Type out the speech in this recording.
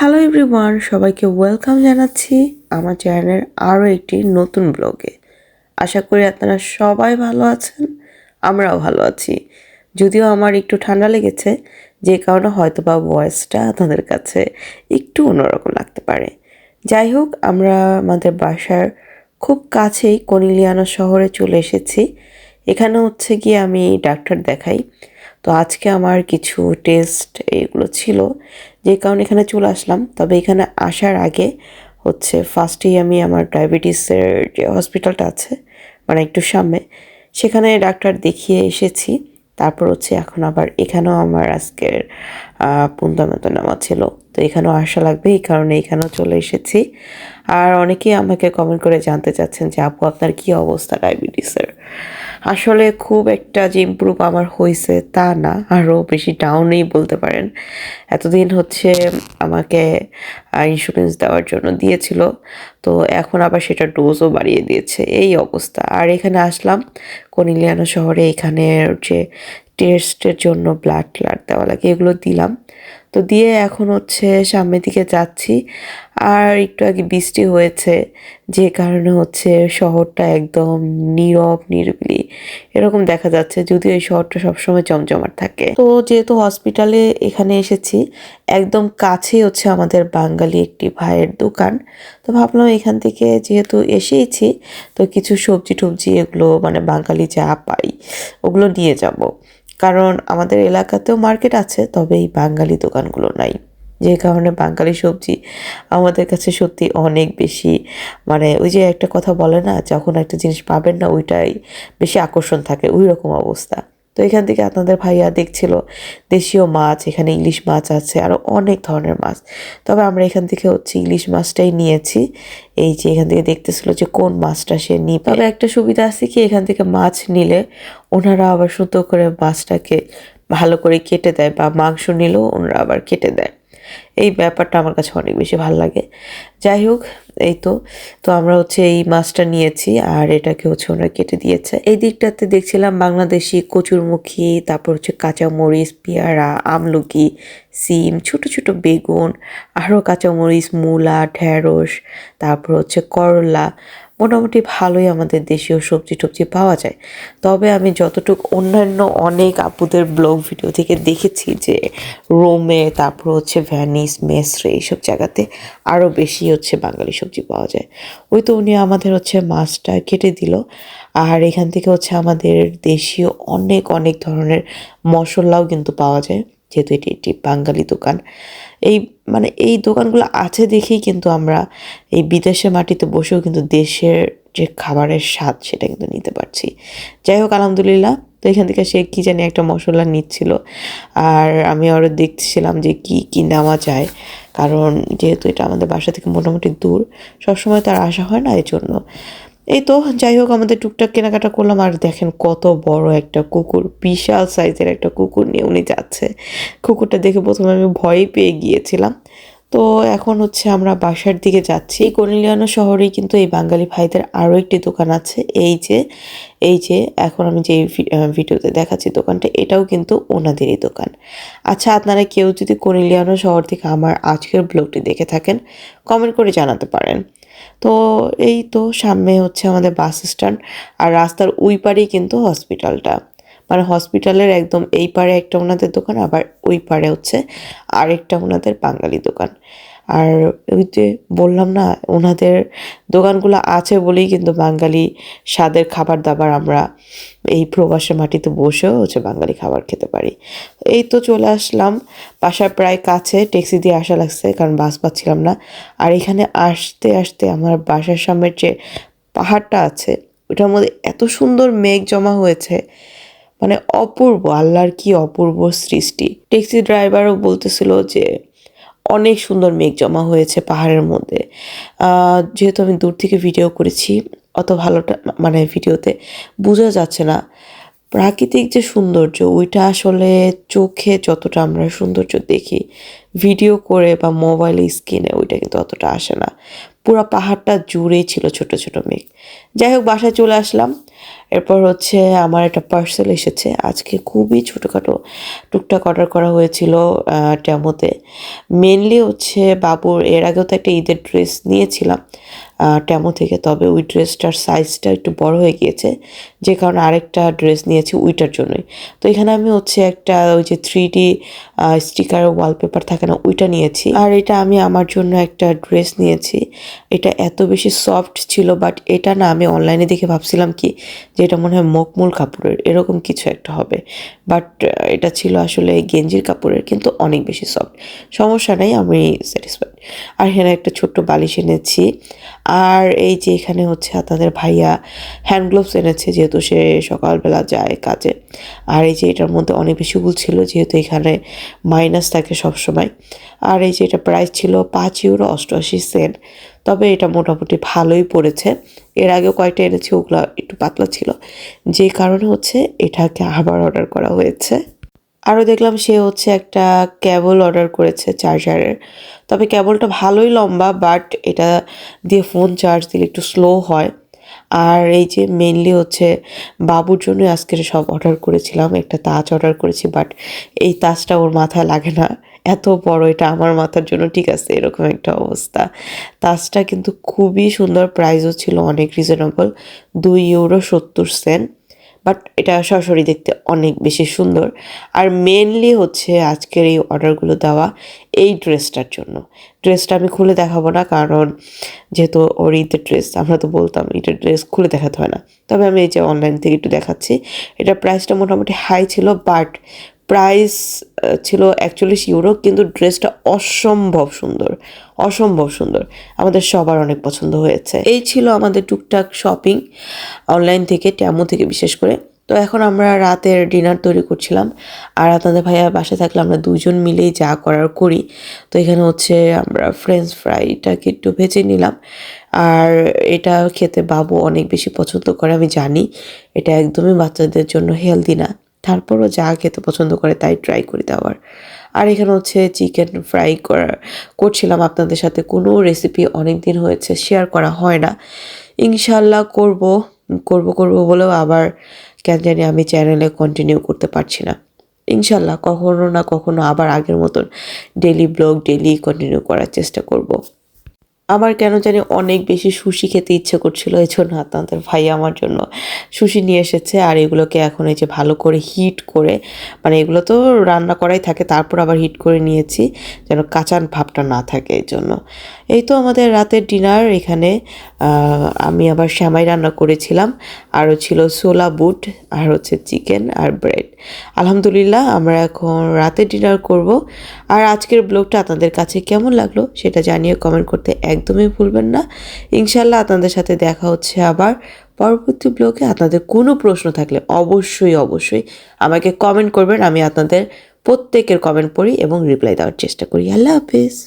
Hello everyone সবাইকে welcome জানাচ্ছি আমার চ্যানেলের আরও একটি নতুন ব্লগে আশা করি আপনারা সবাই ভালো আছেন, আমরাও ভালো আছি। যদিও আমার একটু ঠান্ডা লেগেছে, যে কারণে হয়তো বা ভয়েসটা আপনাদের কাছে একটু অন্যরকম লাগতে পারে। যাই হোক, আমরা আমাদের বাসার খুব কাছেই কনিলিয়ানা শহরে চলে এসেছি। এখানে হচ্ছে গিয়ে আমি ডাক্তার দেখাই। তো আজকে আমার কিছু টেস্ট এগুলো ছিল। যে কারণে এখানে চলে আসলাম। তবে এখানে আসার আগে হচ্ছে ফার্স্টেই আমি আমার ডায়াবেটিসের যে হসপিটালটা আছে মানে একটু সামনে, সেখানে ডাক্তার দেখিয়ে এসেছি। তারপর হচ্ছে এখন আবার এখানেও আমার আজকের পুন্দামেতো নেওয়া ছিল। তো এখানেও আসা লাগবে, এই কারণে এখানেও চলে এসেছি। আর অনেকেই আমাকে কমেন্ট করে জানতে চাচ্ছেন যে, আপু, আপনার কী অবস্থা ডায়াবেটিসের আসলে খুব একটা যে ইম্প্রুভ আমার হয়েছে তা না, আরও বেশি ডাউনেই বলতে পারেন। এতদিন হচ্ছে আমাকে ইন্স্যুরেন্স দেওয়ার জন্য দিয়েছিল, তো এখন আবার সেটা ডোজও বাড়িয়ে দিয়েছে, এই অবস্থা। আর এখানে আসলাম কনিলিয়ানো শহরে এখানের যে টেস্টের জন্য ব্লাড ট্লাড দেওয়া লাগে, এগুলো দিলাম। তো দিয়ে এখন হচ্ছে সামনের দিকে যাচ্ছি। আর একটু আগে বৃষ্টি হয়েছে, যে কারণে হচ্ছে শহরটা একদম নীরব, নিরিবিলি। এরকম দেখা যাচ্ছে, যদিও এই শহরটা সবসময় জমজমাট থাকে। তো যেহেতু হসপিটালে এখানে এসেছি, একদম কাছে হচ্ছে আমাদের বাঙালি একটি ভাইয়ের দোকান। তো ভাবলাম এখান থেকে যেহেতু এসেইছি, তো কিছু সবজি টবজি এগুলো মানে বাঙালি যা পাই, ওগুলো নিয়ে যাব। কারণ আমাদের এলাকাতেও মার্কেট আছে, তবে এই বাঙালি দোকানগুলো নাই। যে কারণে বাঙালি সবজি আমাদের কাছে সত্যি অনেক বেশি মানে ওই যে একটা কথা বলে না, যখন একটা জিনিস পাবেন না, ওইটাই বেশি আকর্ষণ থাকে ওই রকম অবস্থা। তো এখান থেকে আপনাদের ভাইয়া দেখছিল দেশীয় মাছ, এখানে ইলিশ মাছ আছে আরও অনেক ধরনের মাছ। তবে আমরা এখান থেকে হচ্ছে ইলিশ মাছটাই নিয়েছি। এই যে এখান থেকে দেখতেছিল যে কোন মাছটা সে নিবে। তবে একটা সুবিধা আছে কি, এখান থেকে মাছ নিলে ওনারা আবার সুতো করে মাছটাকে ভালো করে কেটে দেয় বা মাংস নিলেও ওনারা আবার কেটে দেয়। এই ব্যাপারটা আমার কাছে অনেক বেশি ভালো লাগে। যাই হোক, এই তো। তো আমরা হচ্ছে এই মাছটা নিয়েছি আর এটাকে হচ্ছে ওনারা কেটে দিয়েছে। এই দিকটাতে দেখছিলাম বাংলাদেশি কচুরমুখী, তারপর হচ্ছে কাঁচামরিচ, পেয়ারা, আমলকি, সিম, ছোট ছোট বেগুন, আরও কাঁচামরিচ, মূলা, ঢেঁড়স, তারপর হচ্ছে করলা মোটামুটি ভালোই আমাদের দেশীয় সবজি টবজি পাওয়া যায়। তবে আমি যতটুকু অন্যান্য অনেক আপুদের ব্লগ ভিডিও থেকে দেখেছি যে রোমে, তারপর হচ্ছে ভ্যানিস, মেসরে এইসব জায়গাতে আরও বেশি হচ্ছে বাঙালি সবজি পাওয়া যায়। ওই তো উনি আমাদের হচ্ছে মাছটা কেটে দিল। আর এখান থেকে হচ্ছে আমাদের দেশীয় অনেক অনেক ধরনের মশলাও কিন্তু পাওয়া যায়। যেহেতু এটি একটি বাঙালি দোকান, এই মানে এই দোকানগুলো আছে দেখেই কিন্তু আমরা এই বিদেশের মাটিতে বসেও কিন্তু দেশের যে খাবারের স্বাদ সেটা কিন্তু নিতে পারছি। যাই হোক, আলহামদুলিল্লাহ, তো এখান থেকে সে কী জানি একটা মশলা নিচ্ছিল আর আমি আরও দেখছিলাম যে কি কি নেওয়া যায়। কারণ যেহেতু এটা আমাদের বাসা থেকে মোটামুটি দূর, সবসময় তার আসা হয় না এই জন্য এই তো, যাই হোক, আমাদের টুকটাক কেনাকাটা করলাম, আর দেখেন কত বড় একটা কুকুর, বিশাল সাইজের একটা কুকুর নিয়ে উনি যাচ্ছে। কুকুরটা দেখে প্রথমে আমি ভয় পেয়ে গিয়েছিলাম। তো এখন হচ্ছে আমরা বাসার দিকে যাচ্ছি। এই কনিলিয়ানো শহরেই কিন্তু এই বাঙালি ভাইদের আরও একটি দোকান আছে। এই যে এই যে, এখন আমি যে ভিডিওতে দেখাচ্ছি দোকানটা, এটাও কিন্তু ওনাদেরই দোকান। আচ্ছা আপনারা কেউ যদি কনিলিয়ানো শহর থেকে আমার আজকের ব্লগটি দেখে থাকেন কমেন্ট করে জানাতে পারেন। তো এই তো সামনে হচ্ছে আমাদের বাস স্ট্যান্ড, আর রাস্তার ওই পারেই কিন্তু হসপিটালটা মানে হসপিটালের একদম এই পারে একটা ওনাদের দোকান, আবার ওই পারে হচ্ছে আরেকটা ওনাদের বাঙালি দোকান। আর ওই যে বললাম না, ওনাদের দোকানগুলো আছে বলেই কিন্তু বাঙালি স্বাদের খাবার দাবার আমরা এই প্রবাসের মাটিতে বসেও হচ্ছে বাঙালি খাবার খেতে পারি। এই তো চলে আসলাম, বাসার প্রায় কাছে ট্যাক্সি দিয়ে আসা লাগছে, কারণ বাস পাচ্ছিলাম না। আর এখানে আসতে আসতে আমার বাসার সামনের যে পাহাড়টা আছে, ওটার মধ্যে এত সুন্দর মেঘ জমা হয়েছে। মানে অপূর্ব, আল্লাহর কি অপূর্ব সৃষ্টি। ট্যাক্সি ড্রাইভারও বলতেছিল যে, অনেক সুন্দর মেঘ জমা হয়েছে পাহাড়ের মধ্যে। যেহেতু আমি দূর থেকে ভিডিও করেছি, অত ভালোটা মানে ভিডিওতে বোঝা যাচ্ছে না। প্রাকৃতিক যে সৌন্দর্য, ওইটা আসলে চোখে যতটা আমরা সৌন্দর্য দেখি ভিডিও করে বা মোবাইলে স্ক্রিনে ওইটা কিন্তু অতটা আসে না। পুরো পাহাড়টা জুড়েই ছিল ছোট ছোট মেঘ। যাই হোক, বাসায় চলে আসলাম। এরপর হচ্ছে আমার একটা পার্সেল এসেছে। আজকে খুবই ছোটোখাটো টুকটাক অর্ডার করা হয়েছিল ট্যামোতে মেনলি হচ্ছে বাবুর, এর আগেও তো একটা ঈদের ড্রেস নিয়েছিলাম ট্যামো থেকে। তবে ওই ড্রেসটার সাইজটা একটু বড় হয়ে গিয়েছে। যে কারণে আরেকটা ড্রেস নিয়েছি ওইটার জন্যই। তো এখানে আমি হচ্ছে একটা ওই যে থ্রি ডি স্টিকার ওয়ালপেপার থাকে না, ওইটা নিয়েছি। আর এটা আমি আমার জন্য একটা ড্রেস নিয়েছি। এটা এত বেশি সফট ছিল বাট এটা না আমি অনলাইনে দেখে ভাবছিলাম কি যে এটা মনে হয় মকমুল কাপড়ের এরকম কিছু একটা হবে। বাট এটা ছিল আসলে গেঞ্জির কাপড়ের কিন্তু অনেক বেশি সফট সমস্যা নেই, আমি স্যাটিসফাইড আর এখানে একটা ছোট্ট বালিশ এনেছি। আর এই যে এখানে হচ্ছে আপনাদের ভাইয়া হ্যান্ড গ্লোভস এনেছে, যেহেতু সে সকালবেলা যায় কাজে। আর এই যে এটার মধ্যে অনেক বেশি উল ছিল, যেহেতু এখানে মাইনাস থাকে সবসময়। আর এই যে এটা প্রাইস ছিল পাঁচ ইউরো অষ্টআশি সেন্ট তবে এটা মোটামুটি ভালোই পড়েছে। এর আগেও কয়েকটা এনেছি, ওগুলো একটু পাতলা ছিল। যে কারণে হচ্ছে এটাকে আবার অর্ডার করা হয়েছে। আরও দেখলাম সে হচ্ছে একটা ক্যাবল অর্ডার করেছে চার্জারের তবে ক্যাবলটা ভালোই লম্বা বাট এটা দিয়ে ফোন চার্জ দিলে একটু স্লো হয়। আর এই যে মেনলি হচ্ছে বাবুর জন্য আজকের সব অর্ডার করেছিলাম। একটা তাজ অর্ডার করেছি বাট এই তাজটা ওর মাথায় লাগে না। এত বড়, এটা আমার মাথার জন্য ঠিক আছে, এরকম একটা অবস্থা। তাজটা কিন্তু খুবই সুন্দর প্রাইসও ছিল অনেক রিজনেবল দুই ইউরো সত্তর সেন্ট বাট এটা সরাসরি দেখতে অনেক বেশি সুন্দর। আর মেনলি হচ্ছে আজকের এই অর্ডারগুলো দেওয়া এই ড্রেসটার জন্য। ড্রেসটা আমি খুলে দেখাবো না, কারণ যেহেতু ওর ঈদের ড্রেস আমরা তো বলতাম ঈদের ড্রেস খুলে দেখাতে হয় না। তবে আমি এই যে অনলাইন থেকে একটু দেখাচ্ছি, এটা প্রাইসটা মোটামুটি হাই ছিল বাট প্রাইস ছিল একচল্লিশ ইউরো, কিন্তু ড্রেসটা অসম্ভব সুন্দর অসম্ভব সুন্দর। আমাদের সবার অনেক পছন্দ হয়েছে। এই ছিল আমাদের টুকটাক শপিং, অনলাইন থেকে, ট্যামো থেকে বিশেষ করে। তো এখন আমরা রাতের ডিনার তৈরি করছিলাম। আর আপনাদের ভাইয়া বাসায় থাকলে আমরা দুজন মিলেই যা করার করি। তো এখানে হচ্ছে আমরা ফ্রেঞ্চ ফ্রাইটাকে একটু ভেজে নিলাম। আর এটা খেতে বাবু অনেক বেশি পছন্দ করে, আমি জানি। এটা একদমই বাচ্চাদের জন্য হেলদি না। তারপরও যা খেতে পছন্দ করে তাই ট্রাই করি দেওয়ার। আর এখানে হচ্ছে চিকেন ফ্রাই করা, করছিলাম আপনাদের সাথে, কোনো রেসিপি অনেক দিন হয়েছে শেয়ার করা হয় না। ইনশাল্লাহ করব করব করব বলেও আবার কেন জানি আমি চ্যানেলে কন্টিনিউ করতে পারছি না। ইনশাল্লাহ কখনো না কখনো আবার আগের মতন ডেলি ব্লগ ডেলি কন্টিনিউ করার চেষ্টা করব। আমার কেন জানি অনেক বেশি সুশি খেতে ইচ্ছে করছিল এই জন্য আপনাদের ভাই আমার জন্য সুশি নিয়ে এসেছে। আর এগুলোকে এখন এই যে ভালো করে হিট করে মানে এগুলো তো রান্না করাই থাকে, তারপর আবার হিট করে নিয়েছি যেন কাঁচান ভাবটা না থাকে এই জন্য। এই তো আমাদের রাতের ডিনার এখানে আমি আবার শ্যামাই রান্না করেছিলাম। আরও ছিল সোলা বুট, আর হচ্ছে চিকেন আর ব্রেড। আলহামদুলিল্লাহ, আমরা এখন রাতে ডিনার করব। আর আজকের ব্লগটা আপনাদের কাছে কেমন লাগল সেটা জানিয়ে কমেন্ট করতে একদমই ভুলবেন না। ইনশাল্লাহ আপনাদের সাথে দেখা হচ্ছে আবার পরবর্তী ব্লগে। আপনাদের কোনো প্রশ্ন থাকলে অবশ্যই অবশ্যই আমাকে কমেন্ট করবেন। আমি আপনাদের প্রত্যেকের কমেন্ট পড়ি এবং রিপ্লাই দেওয়ার চেষ্টা করি। আল্লাহ হাফিজ।